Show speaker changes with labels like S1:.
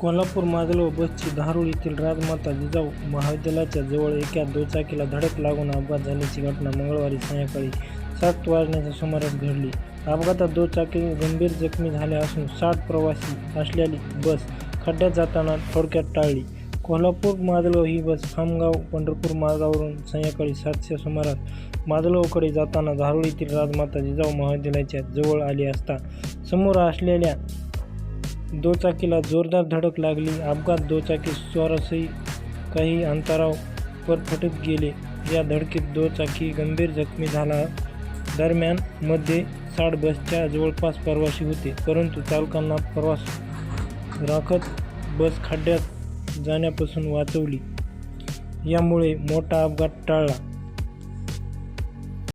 S1: कोल्हापूर माजलगाव बसची धारूळ येथील राजमाता जिजाऊ महाविद्यालयाच्या जवळ एका दुचाकीला धडक लागून अपघात झाल्याची घटना मंगळवारी सायंकाळी सात वाजण्याच्या सुमारास घडली. अपघातात दुचाकी गंभीर जखमी झाल्या असून साठ प्रवासी असलेली बस खड्ड्यात जाताना थोडक्यात टाळली. कोल्हापूर माजलव ही बस खामगाव पंढरपूर मार्गावरून संध्याकाळी सातच्या सुमारास माजलवकडे जाताना धारूळ येथील राजमाता जिजाऊ महाविद्यालयाच्या जवळ आली असता. समोर असलेल्या दुचाकीला जोरदार धडक लागली. अपघात दुचाकी स्वारसही काही अंतरावर फटत गेले. या धडकीत दुचाकी गंभीर जखमी झाला. दरम्यानमध्ये साठ बसच्या जवळपास प्रवासी होते परंतु चालकांना प्रवास राखत बस खड्ड्यात जाण्यापासून वाचवली. यामुळे मोठा अपघात टाळला.